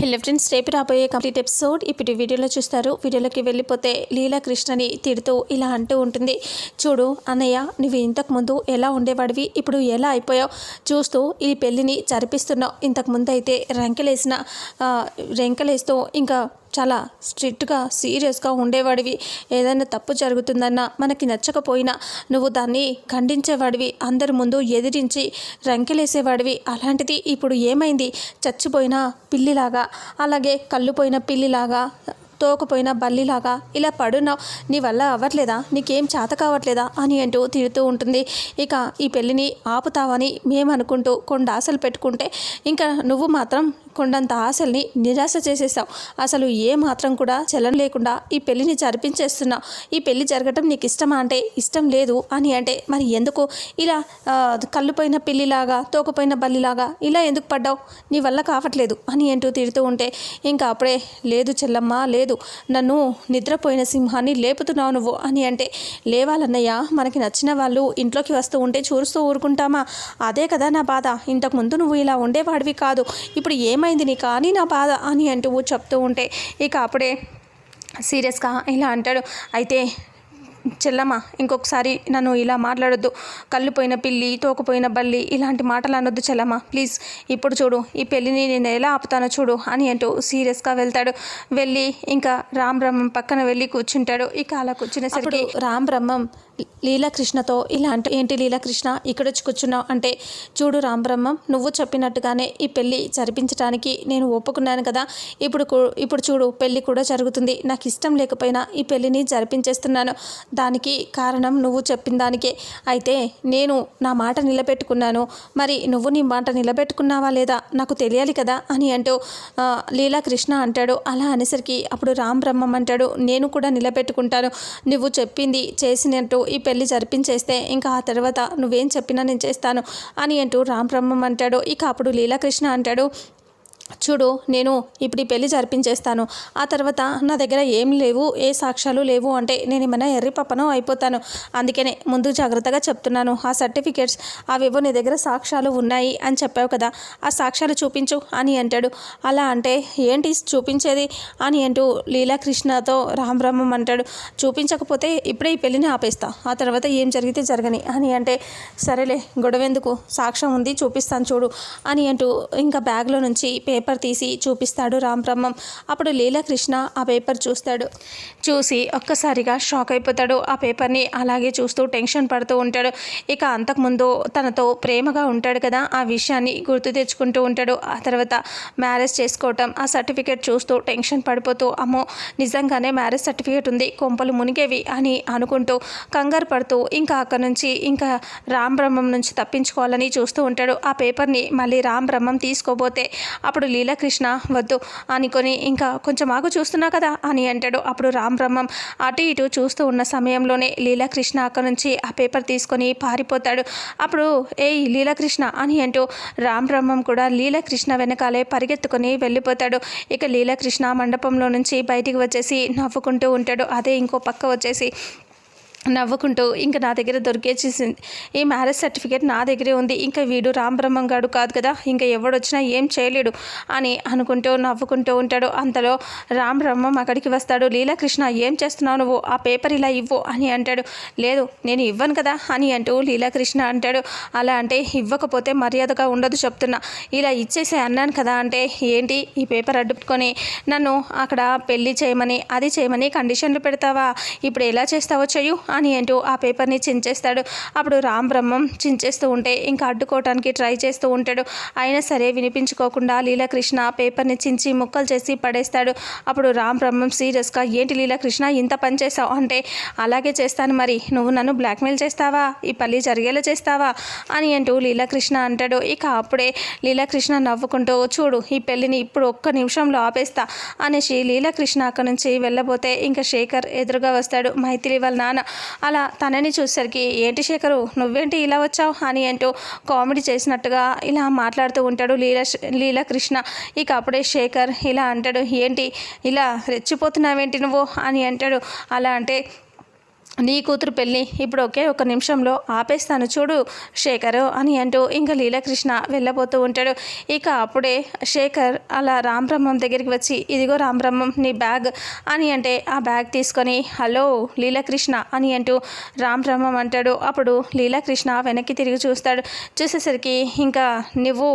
Hello friends రేపు రాబోయే complete episode ఇప్పుడు వీడియోలో చూస్తారు వీడియోలోకి వెళ్ళిపోతే లీలా కృష్ణని తిడుతూ ఇలా అంటూ ఉంటుంది చూడు అన్నయ్య నువ్వు ఇంతకుముందు ఎలా ఉండేవాడివి ఇప్పుడు ఎలా అయిపోయావు చూస్తూ ఈ పెళ్ళిని జరిపిస్తున్నావు ఇంతకు ముందు అయితే రెంకలేసిన రెంకలేస్తూ ఇంకా చాలా స్ట్రిక్ట్గా సీరియస్గా ఉండేవాడివి. ఏదైనా తప్పు జరుగుతుందన్నా మనకి నచ్చకపోయినా నువ్వు దాన్ని ఖండించేవాడివి. అందరి ముందు ఎదిరించి రంకెలేసేవాడివి. అలాంటిది ఇప్పుడు ఏమైంది? చచ్చిపోయిన పిల్లిలాగా అలాగే కళ్ళుపోయిన పిల్లిలాగా తోకపోయిన బల్లిలాగా ఇలా పడున్నావు. నీ వల్ల అవ్వట్లేదా? నీకేం చేత కావట్లేదా? అని అంటూ తిడుతూ ఉంటుంది. ఇక ఈ పెళ్ళిని ఆపుతావని మేము అనుకుంటూ కొన్ని ఆశలు పెట్టుకుంటే ఇంకా నువ్వు మాత్రం కొండంత ఆశల్ని నిరాశ చేసేసావు. అసలు ఏ మాత్రం కూడా చలన లేకుండా ఈ పెళ్ళిని జరిపించేస్తున్నావు. ఈ పెళ్ళి జరగటం నీకు ఇష్టమా అంటే ఇష్టం లేదు అని అంటే మరి ఎందుకు ఇలా కళ్ళుపోయిన పిల్లిలాగా తోకపోయిన బల్లిలాగా ఇలా ఎందుకు పడ్డావు? నీ వల్ల కావట్లేదు అని అంటూ తిడుతూ ఉంటే ఇంకా అప్పుడే లేదు చెల్లమ్మ లేదు నన్ను నిద్రపోయిన సింహాన్ని లేపుతున్నావు నువ్వు అని అంటే లేవాలన్నయ్య మనకి నచ్చిన వాళ్ళు ఇంట్లోకి వస్తూ ఉంటే చూస్తూ ఊరుకుంటామా? అదే కదా నా బాధ. ఇంతకుముందు నువ్వు ఇలా ఉండేవాడివి కాదు. ఇప్పుడు ఏం ఏమైంది నీకు? అని నా బాధ అని అంటూ చెప్తూ ఉంటే ఇక అప్పుడే సీరియస్గా ఇలా అంటాడు. అయితే చెల్లమ్మ ఇంకొకసారి నన్ను ఇలా మాట్లాడొద్దు. కళ్ళు పోయిన పిల్లి తోకపోయిన బల్లి ఇలాంటి మాటలు అనొద్దు చెల్లమ్మ. ప్లీజ్ ఇప్పుడు చూడు ఈ పెళ్ళిని నేను ఎలా ఆపుతానో చూడు అని అంటూ సీరియస్గా వెళ్తాడు. వెళ్ళి ఇంకా రామ్ బ్రహ్మం పక్కన వెళ్ళి కూర్చుంటాడు. ఇక అలా కూర్చునేసరికి రామ్ బ్రహ్మం లీలాకృష్ణతో ఇలా అంటే ఏంటి లీలాకృష్ణ ఇక్కడ వచ్చి కూర్చున్నావు అంటే చూడు రామబ్రహ్మం నువ్వు చెప్పినట్టుగానే ఈ పెళ్ళి జరిపించడానికి నేను ఒప్పుకున్నాను కదా. ఇప్పుడు ఇప్పుడు చూడు పెళ్ళి కూడా జరుగుతుంది. నాకు ఇష్టం లేకపోయినా ఈ పెళ్ళిని జరిపించేస్తున్నాను. దానికి కారణం నువ్వు చెప్పిన దానికే. అయితే నేను నా మాట నిలబెట్టుకున్నాను. మరి నువ్వు నీ మాట నిలబెట్టుకున్నావా లేదా? నాకు తెలియాలి కదా అని అంటూ లీలాకృష్ణ అంటాడు. అలా అనేసరికి అప్పుడు రామ్ బ్రహ్మం అంటాడు నేను కూడా నిలబెట్టుకుంటాను. నువ్వు చెప్పింది చేసినట్టు ఈ పెళ్ళి జరిపించేస్తే ఇంకా ఆ తర్వాత నువ్వేం చెప్పినా నేను చేస్తాను అని అంటూ రామ్ బ్రహ్మం అంటాడు. ఇక అప్పుడు లీలాకృష్ణ అంటాడు చూడు నేను ఇప్పుడు ఈ పెళ్ళి జరిపించేస్తాను. ఆ తర్వాత నా దగ్గర ఏం లేవు ఏ సాక్ష్యాలు లేవు అంటే నేను ఏమైనా ఎర్రి పప్పనో అయిపోతాను. అందుకనే ముందు జాగ్రత్తగా చెప్తున్నాను. ఆ సర్టిఫికేట్స్ అవేవో నీ దగ్గర సాక్ష్యాలు ఉన్నాయి అని చెప్పావు కదా ఆ సాక్ష్యాలు చూపించు అని అంటాడు. అలా అంటే ఏంటి చూపించేది అని అంటూ లీలాకృష్ణతో రామరామం అంటాడు. చూపించకపోతే ఇప్పుడే ఈ పెళ్ళిని ఆపేస్తా ఆ తర్వాత ఏం జరిగితే జరగని అని అంటే సరేలే గొడవెందుకు? సాక్ష్యం ఉంది చూపిస్తాను చూడు అని అంటూ ఇంకా బ్యాగ్లో నుంచి పేపర్ పేపర్ తీసి చూపిస్తాడు రాంబ్రహ్మం అప్పుడు లీలాకృష్ణ ఆ పేపర్ చూస్తాడు. చూసి ఒక్కసారిగా షాక్ అయిపోతాడు. ఆ పేపర్ని అలాగే చూస్తూ టెన్షన్ పడుతూ ఉంటాడు. ఇక అంతకుముందు తనతో ప్రేమగా ఉంటాడు కదా ఆ విషయాన్ని గుర్తు తెచ్చుకుంటూ ఉంటాడు. ఆ తర్వాత మ్యారేజ్ చేసుకోవటం ఆ సర్టిఫికేట్ చూస్తూ టెన్షన్ పడిపోతూ అమ్మో నిజంగానే మ్యారేజ్ సర్టిఫికేట్ ఉంది కొంపలు మునిగేవి అని అనుకుంటూ కంగారు పడుతూ ఇంకా అక్కడ నుంచి ఇంకా రామ్ బ్రహ్మం నుంచి తప్పించుకోవాలని చూస్తూ ఉంటాడు. ఆ పేపర్ని మళ్ళీ రామ్ బ్రహ్మం తీసుకోబోతే అప్పుడు లీలాకృష్ణ వద్దు అనుకొని ఇంకా కొంచెం ఆగు చూస్తున్నా కదా అని అంటాడు. అప్పుడు రామ్ బ్రహ్మం అటు ఇటు చూస్తూ ఉన్న సమయంలోనే లీలాకృష్ణ అక్కడ నుంచి ఆ పేపర్ తీసుకొని పారిపోతాడు. అప్పుడు ఏయ్ లీలాకృష్ణ అని అంటూ రామ్ బ్రహ్మం కూడా లీలాకృష్ణ వెనకాలే పరిగెత్తుకొని వెళ్ళిపోతాడు. ఇక లీలాకృష్ణ మండపంలో నుంచి బయటికి వచ్చేసి నవ్వుకుంటూ ఉంటాడు. అదే ఇంకో పక్క వచ్చేసి నవ్వుకుంటూ ఇంకా నా దగ్గర దొరికేసేసింది ఈ మ్యారేజ్ సర్టిఫికేట్ నా దగ్గరే ఉంది. ఇంకా వీడు రామబ్రహ్మం గాడు కాదు కదా ఇంకా ఎవడొచ్చినా ఏం చేయలేడు అని అనుకుంటూ నవ్వుకుంటూ ఉంటాడు. అంతలో రామబ్రహ్మం అక్కడికి వస్తాడు. లీలాకృష్ణ ఏం చేస్తున్నావు నువ్వు? ఆ పేపర్ ఇలా ఇవ్వు అని అంటాడు. లేదు నేను ఇవ్వను కదా అని అంటూ లీలాకృష్ణ అంటాడు. అలా అంటే ఇవ్వకపోతే మర్యాదగా ఉండదు చెప్తున్నా. ఇలా ఇచ్చేసే అన్నాను కదా అంటే ఏంటి? ఈ పేపర్ అడ్డుకొని నన్ను అక్కడ పెళ్ళి చేయమని అది చేయమని కండిషన్లు పెడతావా? ఇప్పుడు ఎలా చేస్తావో చెయ్యు అని అంటూ ఆ పేపర్ని చించేస్తాడు. అప్పుడు రామ్ బ్రహ్మం చించేస్తూ ఉంటే ఇంకా అడ్డుకోవటానికి ట్రై చేస్తూ ఉంటాడు. అయినా సరే వినిపించుకోకుండా లీలాకృష్ణ పేపర్ని చించి ముక్కలు చేసి పడేస్తాడు. అప్పుడు రామ్ బ్రహ్మం సీరియస్గా ఏంటి లీలాకృష్ణ ఇంత పని చేస్తావు అంటే అలాగే చేస్తాను మరి. నువ్వు నన్ను బ్లాక్మెయిల్ చేస్తావా? ఈ పల్లి జరిగేలా చేస్తావా? అని అంటూ లీలాకృష్ణ అంటాడు. ఇక అప్పుడే లీలాకృష్ణ నవ్వుకుంటూ చూడు ఈ పెళ్ళిని ఇప్పుడు ఒక్క నిమిషంలో ఆపేస్తా అనేసి లీలాకృష్ణ అక్కడి నుంచి వెళ్ళబోతే ఇంకా శేఖర్ ఎదురుగా వస్తాడు. మైథిలి వాళ్ళ నాన్న అలా తనని చూసేసరికి ఏంటి శేఖరు నువ్వేంటి ఇలా వచ్చావు? అని అంటూ కామెడీ చేసినట్టుగా ఇలా మాట్లాడుతూ ఉంటాడు లీలా లీలాకృష్ణ ఇక అప్పుడే శేఖర్ ఇలా అంటాడు ఏంటి ఇలా రెచ్చిపోతున్నావేంటి నువ్వు? అని అంటాడు. అలా అంటే నీ కూతురు పెళ్ళి ఇప్పుడు ఒకే ఒక నిమిషంలో ఆపేస్తాను చూడు శేఖర్ అని అంటూ ఇంకా లీలాకృష్ణ వెళ్ళబోతూ ఉంటాడు. ఇక అప్పుడే శేఖర్ అలా రామబ్రహ్మం దగ్గరికి వచ్చి ఇదిగో రామబ్రహ్మం నీ బ్యాగ్ అని అంటే ఆ బ్యాగ్ తీసుకొని హలో లీలాకృష్ణ అని అంటూ రామబ్రహ్మం అంటాడు. అప్పుడు లీలాకృష్ణ వెనక్కి తిరిగి చూస్తాడు. చూసేసరికి ఇంకా నువ్వు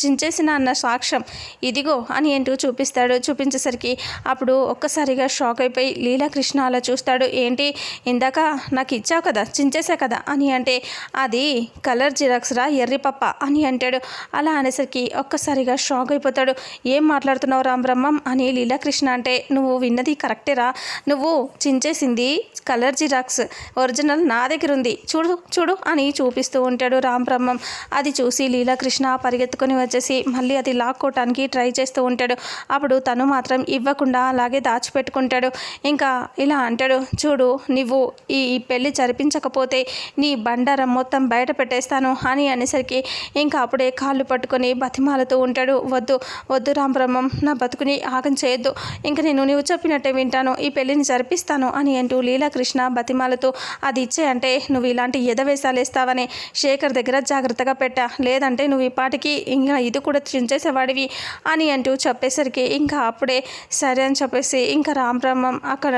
చించేసిన అన్న సాక్ష్యం. ఇదిగో అని ఏంటో చూపిస్తాడు. చూపించేసరికి అప్పుడు ఒక్కసారిగా షాక్ అయిపోయి లీలాకృష్ణ అలా చూస్తాడు ఏంటి? ఇందాక నాకు ఇచ్చావు కదా చించేసా కదా అని అంటే అది కలర్ జిరాక్స్ రా ఎర్రిపప్ప అని అంటాడు. అలా అనేసరికి ఒక్కసారిగా షాక్ అయిపోతాడు. ఏం మాట్లాడుతున్నావు రామబ్రహ్మం అని లీలాకృష్ణ అంటే నువ్వు విన్నది కరెక్టేరా నువ్వు చించేసింది కలర్ జిరాక్స్. ఒరిజినల్ నా దగ్గర ఉంది. చూడు చూడు అని చూపిస్తూ ఉంటాడు రామబ్రహ్మం అది చూసి లీలాకృష్ణ పరిగె పరిగెత్తుకొని వచ్చేసి మళ్ళీ అది లాక్కోవటానికి ట్రై చేస్తూ ఉంటాడు. అప్పుడు తను మాత్రం ఇవ్వకుండా అలాగే దాచిపెట్టుకుంటాడు. ఇంకా ఇలా అంటాడు చూడు నువ్వు ఈ పెళ్ళి జరిపించకపోతే నీ బండారం మొత్తం బయట పెట్టేస్తాను అని అనేసరికి ఇంకా అప్పుడే కాళ్ళు పట్టుకొని బతిమాలతూ ఉంటాడు. వద్దు వద్దు రాంబ్రహ్మం నా బతుకుని ఆగం చేయొద్దు. ఇంకా నేను నువ్వు చెప్పినట్టే వింటాను. ఈ పెళ్ళిని జరిపిస్తాను అని అంటూ లీలాకృష్ణ బతిమాలతో అది ఇచ్చే అంటే నువ్వు ఇలాంటి ఎదవేశాలు వేస్తావని శేఖర్ దగ్గర జాగ్రత్తగా పెట్టా. లేదంటే నువ్వు ఈ పాటికి ఇంకా ఇది కూడా చించేసేవాడివి అని అంటూ చెప్పేసరికి ఇంకా అప్పుడే సరే అని చెప్పేసి ఇంకా రామబ్రహ్మం అక్కడ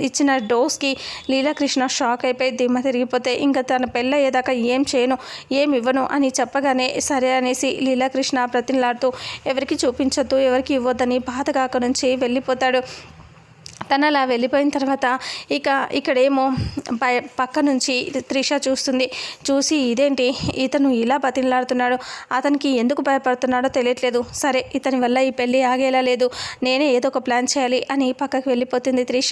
ఇచ్చిన డోస్కి లీలాకృష్ణ షాక్ అయిపోయి దిమ్మ తిరిగిపోతే ఇంకా తన పెళ్ళయ్యేదాకా ఏం చేయను ఏం ఇవ్వను అని చెప్పగానే సరే అనేసి లీలాకృష్ణ ప్రతిలాడుతూ ఎవరికి చూపించొద్దు ఎవరికి ఇవ్వద్దని బాధగా అక్కడ నుంచి వెళ్ళిపోతాడు. తను అలా వెళ్ళిపోయిన తర్వాత ఇక ఇక్కడేమో పక్క నుంచి త్రిష చూస్తుంది. చూసి ఇదేంటి? ఇతను ఇలా బతిలాడుతున్నాడు అతనికి ఎందుకు భయపడుతున్నాడో తెలియట్లేదు. సరే ఇతని వల్ల ఈ పెళ్ళి ఆగేలా లేదు. నేనే ఏదో ఒక ప్లాన్ చేయాలి అని పక్కకు వెళ్ళిపోతుంది త్రిష.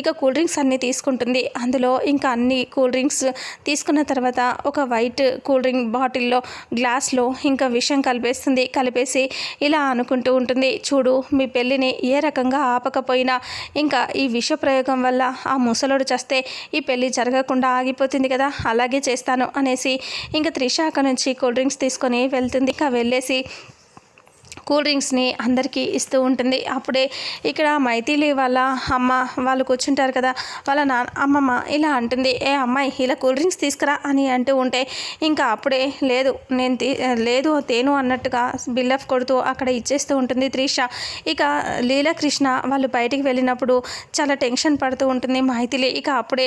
ఇక కూల్ డ్రింక్స్ అన్నీ తీసుకుంటుంది. అందులో ఇంకా అన్ని కూల్ డ్రింక్స్ తీసుకున్న తర్వాత ఒక వైట్ కూల్ డ్రింక్ బాటిల్లో గ్లాస్లో ఇంకా విషం కలిపేస్తుంది. కలిపేసి ఇలా అనుకుంటూ ఉంటుంది. చూడు మీ పెళ్ళిని ఏ రకంగా ఆపకపోయినా ఇంకా ఇంకా ఈ విష ప్రయోగం వల్ల ఆ ముసలోడు చస్తే ఈ పెళ్ళి జరగకుండా ఆగిపోతుంది కదా అలాగే చేస్తాను అనేసి ఇంకా త్రిశాఖ నుంచి కూల్ డ్రింక్స్ తీసుకొని వెళ్తుంది. ఇంకా వెళ్ళేసి కూల్ డ్రింక్స్ని అందరికీ ఇస్తూ ఉంటుంది. అప్పుడే ఇక్కడ మైథిలి వాళ్ళ అమ్మ వాళ్ళు కూర్చుంటారు కదా వాళ్ళ నాన్న అమ్మమ్మ ఇలా అంటుంది ఏ అమ్మాయి ఇలా కూల్ డ్రింక్స్ తీసుకురా అని అంటూ ఉంటే ఇంకా అప్పుడే లేదు నేను తీ లేదు తేను అన్నట్టుగా బిల్డప్ కొడుతూ అక్కడ ఇచ్చేస్తూ ఉంటుంది త్రిష. ఇక లీలాకృష్ణ వాళ్ళు బయటికి వెళ్ళినప్పుడు చాలా టెన్షన్ పడుతూ ఉంటుంది మైథిలి. ఇక అప్పుడే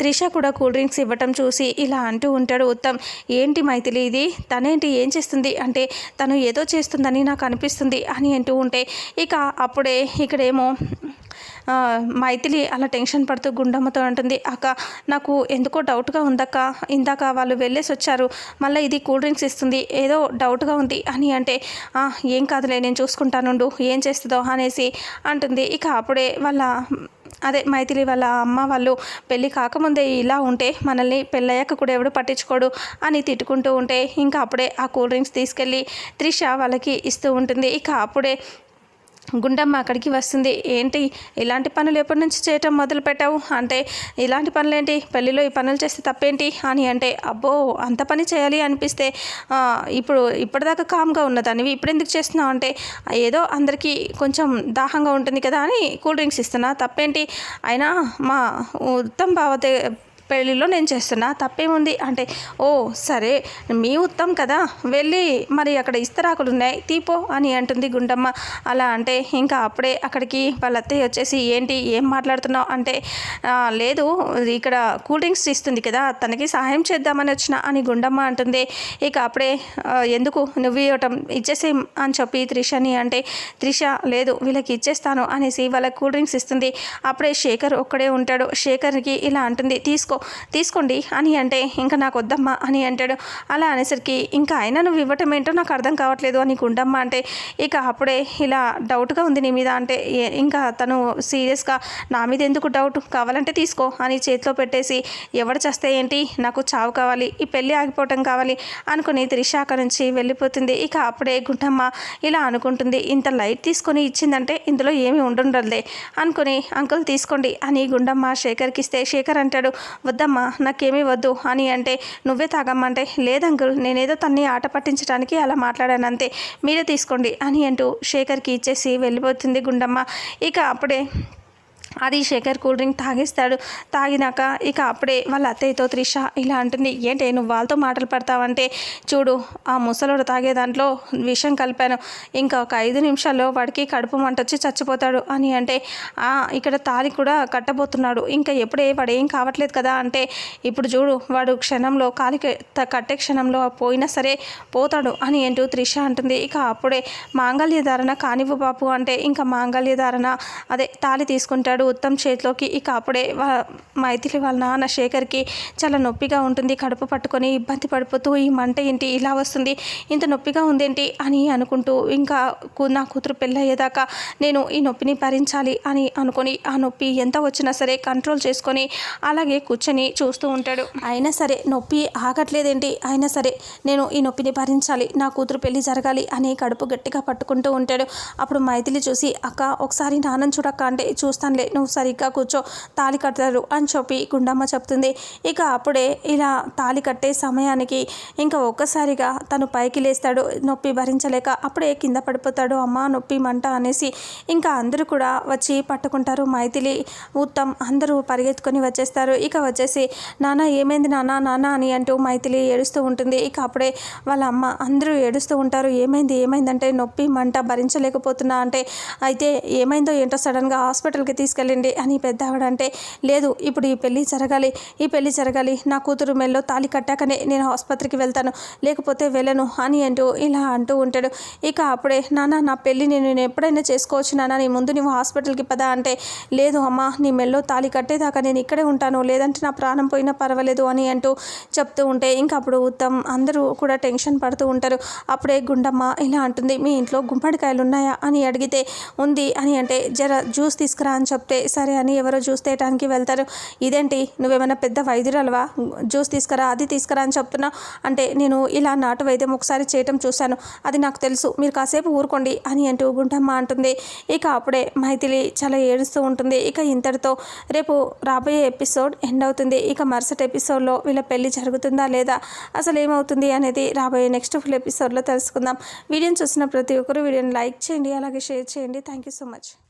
త్రిష కూడా కూల్ డ్రింక్స్ ఇవ్వటం చూసి ఇలా అంటూ ఉంటాడు ఉత్తమ్ ఏంటి మైథిలి ఇది? తనేంటి ఏం చేస్తుంది? అంటే తను ఏదో చేస్తుందని నాకు అనిపిస్తుంది అని అంటూ ఉంటే ఇక అప్పుడే ఇక్కడేమో మైథిలి అలా టెన్షన్ పడుతూ గుండమ్మతో అంటుంది అక్క నాకు ఎందుకో డౌట్గా ఉందక్క. ఇందాక వాళ్ళు వెళ్ళేసి వచ్చారు. మళ్ళీ ఇది కూల్ డ్రింక్స్ ఇస్తుంది. ఏదో డౌట్గా ఉంది అని అంటే ఏం కాదులే నేను చూసుకుంటానుండు. ఏం చేస్తుందో అనేసి అంటుంది. ఇక అప్పుడే వాళ్ళ అదే మైథిలి వాళ్ళ అమ్మ వాళ్ళు పెళ్ళి కాకముందే ఇలా ఉంటే మనల్ని పెళ్ళయ్యాక కూడా ఎవడు పట్టించుకోడు అని తిట్టుకుంటూ ఉంటే ఇంకా అప్పుడే ఆ కూల్ డ్రింక్స్ తీసుకెళ్ళి త్రిష వాళ్ళకి ఇస్తూ ఉంటుంది. ఇక అప్పుడే గుండమ్మ అక్కడికి వస్తుంది. ఏంటి ఇలాంటి పనులు ఎప్పటి నుంచి చేయటం మొదలు పెట్టావు? అంటే ఇలాంటి పనులేంటి? పెళ్ళిలో ఈ పనులు చేస్తే తప్పేంటి అని అంటే అబ్బో అంత పని చేయాలి అనిపిస్తే ఇప్పుడు ఇప్పటిదాకా కామ్గా ఉన్నదానివి ఇప్పుడు ఎందుకు చేస్తున్నావు? అంటే ఏదో అందరికీ కొంచెం దాహంగా ఉంటుంది కదా అని కూల్ డ్రింక్స్ ఇస్తున్నా. తప్పేంటి? అయినా మా ఉత్తమ్ బావ పెళ్ళిలో నేను చేస్తున్నా. తప్పేముంది? అంటే ఓ సరే మీ ఉత్తం కదా వెళ్ళి మరి అక్కడ ఇస్తరాకులు ఉన్నాయి తీపో అని అంటుంది గుండమ్మ. అలా అంటే ఇంకా అప్పుడే అక్కడికి వాళ్ళ అత్తయ్య వచ్చేసి ఏంటి ఏం మాట్లాడుతున్నావు? అంటే లేదు ఇక్కడ కూల్ డ్రింక్స్ ఇస్తుంది కదా తనకి సహాయం చేద్దామని వచ్చిన అని గుండమ్మ అంటుంది. ఇక అప్పుడే ఎందుకు? నువ్వు ఇవ్వటం ఇచ్చేసే అని చెప్పి త్రిషని అంటే త్రిష లేదు వీళ్ళకి ఇచ్చేస్తాను అనేసి వాళ్ళకి కూల్ డ్రింక్స్ ఇస్తుంది. అప్పుడే శేఖర్ ఒక్కడే ఉంటాడు. శేఖర్కి ఇలా అంటుంది తీసుకో తీసుకోండి అని అంటే ఇంకా నాకు వద్దమ్మా అని అంటాడు. అలా అనేసరికి ఇంకా అయినా నువ్వు ఇవ్వటం ఏంటో నాకు అర్థం కావట్లేదు అని గుండమ్మ అంటే ఇక అప్పుడే ఇలా డౌట్గా ఉంది నీ మీద అంటే ఇంకా తను సీరియస్గా నా మీద ఎందుకు డౌట్? కావాలంటే తీసుకో అని చేతిలో పెట్టేసి ఎవరు చేస్తే ఏంటి? నాకు చావు కావాలి ఈ పెళ్ళి ఆగిపోవటం కావాలి అనుకుని త్రిశాఖ నుంచి వెళ్ళిపోతుంది. ఇక అప్పుడే గుండమ్మ ఇలా అనుకుంటుంది ఇంత లైట్ తీసుకొని ఇచ్చిందంటే ఇందులో ఏమి ఉండుండదులే అనుకుని అంకుల్ తీసుకోండి అని గుండమ్మ శేఖర్కి ఇస్తే శేఖర్ అంటాడు వద్దమ్మా నాకేమీ వద్దు అని అంటే నువ్వే తాగమ్మంటే లేదంకుల్ నేనేదో తన్ని ఆట పట్టించడానికి అలా మాట్లాడాను అంతే మీరే తీసుకోండి అని అంటూ శేఖర్కి ఇచ్చేసి వెళ్ళిపోతుంది గుండమ్మ. ఇక అప్పుడే అది శేఖర్ కూల్ డ్రింక్ తాగేస్తాడు. తాగినాక ఇక అప్పుడే వాళ్ళ అత్తయ్యతో త్రిష ఇలా అంటుంది ఏంటి నువ్వు వాళ్ళతో మాటలు పడతావంటే? చూడు ఆ ముసలోడు తాగే దాంట్లో విషం కలిపాను. ఇంకా ఒక ఐదు నిమిషాల్లో వాడికి కడుపు మంట వచ్చి చచ్చిపోతాడు. అని అంటే ఇక్కడ తాలి కూడా కట్టబోతున్నాడు. ఇంకా ఎప్పుడే వాడు ఏం కావట్లేదు కదా? అంటే ఇప్పుడు చూడు వాడు క్షణంలో కాలి కట్టే క్షణంలో పోయినా సరే పోతాడు. అని అంటూ త్రిష అంటుంది. ఇక అప్పుడే మాంగళ్య ధారణ కానివ్వు బాపు అంటే ఇంకా మాంగళ్య ధారణ అదే తాళి తీసుకుంటాడు. ఉత్తమ్ చేతిలోకి ఇక అప్పుడే మైథిలి వాళ్ళ నాన్న శేఖర్కి చాలా నొప్పిగా ఉంటుంది. కడుపు పట్టుకొని ఇబ్బంది పడిపోతూ ఈ మంట ఏంటి? ఇలా వస్తుంది. ఇంత నొప్పిగా ఉందేంటి? అని అనుకుంటూ ఇంకా నా కూతురు పెళ్ళయ్యేదాకా నేను ఈ నొప్పిని భరించాలి అని అనుకొని ఆ నొప్పి ఎంత వచ్చినా సరే కంట్రోల్ చేసుకొని అలాగే కూర్చొని చూస్తూ ఉంటాడు. అయినా సరే నొప్పి ఆగట్లేదేంటి? అయినా సరే నేను ఈ నొప్పిని భరించాలి. నా కూతురు పెళ్ళి జరగాలి అని కడుపు గట్టిగా పట్టుకుంటూ ఉంటాడు. అప్పుడు మైథిలి చూసి అక్క ఒకసారి నాన్నని చూడక్క అంటే చూస్తానులే. నువ్వు సరిగ్గా కూర్చో తాళి కడతారు అని చెప్పి గుండమ్మ చెప్తుంది. ఇక అప్పుడే ఇలా తాళి కట్టే సమయానికి ఇంకా ఒక్కసారిగా తను పైకి లేస్తాడు నొప్పి భరించలేక అప్పుడే కింద పడిపోతాడు. అమ్మ నొప్పి మంట అనేసి ఇంకా అందరూ కూడా వచ్చి పట్టుకుంటారు. మైథిలి ఉత్తమ్ అందరూ పరిగెత్తుకొని వచ్చేస్తారు. ఇక వచ్చేసి నాన్న ఏమైంది నాన్న? నాన్న అని అంటూ మైథిలి ఏడుస్తూ ఉంటుంది. ఇక అప్పుడే వాళ్ళ అమ్మ అందరూ ఏడుస్తూ ఉంటారు. ఏమైంది? ఏమైందంటే నొప్పి మంట భరించలేకపోతున్నా అంటే అయితే ఏమైందో ఏంటో సడన్గా హాస్పిటల్కి తీసుకెళ్ళండి అని పెద్ద ఆవిడ అంటే లేదు ఇప్పుడు ఈ పెళ్ళి జరగాలి ఈ పెళ్ళి జరగాలి నా కూతురు మెల్లో తాళి కట్టాకనే నేను ఆసుపత్రికి వెళ్తాను లేకపోతే వెళ్ళను అని అంటూ ఇలా అంటూ ఉంటాడు. ఇక అప్పుడే నాన్న నా పెళ్ళి నేను ఎప్పుడైనా చేసుకోవచ్చు నాన్న నీ ముందు నువ్వు హాస్పిటల్కి పదా అంటే లేదు అమ్మా నీ మెల్లో తాళి కట్టేదాకా నేను ఇక్కడే ఉంటాను లేదంటే నా ప్రాణం పోయినా పర్వాలేదు అని అంటూ చెప్తూ ఉంటే ఇంకా అప్పుడు ఉత్తమ్ అందరూ కూడా టెన్షన్ పడుతూ ఉంటారు. అప్పుడే గుండమ్మ ఇలా అంటుంది మీ ఇంట్లో గుమ్మడికాయలు ఉన్నాయా అని అడిగితే ఉంది అని అంటే జర జ్యూస్ తీసుకురా అని చెప్తా సరే అని ఎవరో జ్యూస్ తేయటానికి వెళ్తారు. ఇదేంటి నువ్వేమైనా పెద్ద వైద్యురాలవా? జ్యూస్ తీసుకురా అది తీసుకురా అని చెప్తున్నా అంటే నేను ఇలా నాటు వైద్యం ఒకసారి చేయటం చూశాను. అది నాకు తెలుసు. మీరు కాసేపు ఊరుకోండి అని అంటూ గుంటమ్మ అంటుంది. ఇక అప్పుడే మైథిలి చాలా ఏడుస్తూ ఉంటుంది. ఇక ఇంతటితో రేపు రాబోయే ఎపిసోడ్ ఎండ్ అవుతుంది. ఇక మరుసటి ఎపిసోడ్లో వీళ్ళ పెళ్ళి జరుగుతుందా లేదా? అసలు ఏమవుతుంది అనేది రాబోయే నెక్స్ట్ ఫుల్ ఎపిసోడ్లో తెలుసుకుందాం. వీడియోని చూసిన ప్రతి ఒక్కరు వీడియోని లైక్ చేయండి అలాగే షేర్ చేయండి. Thank you so much.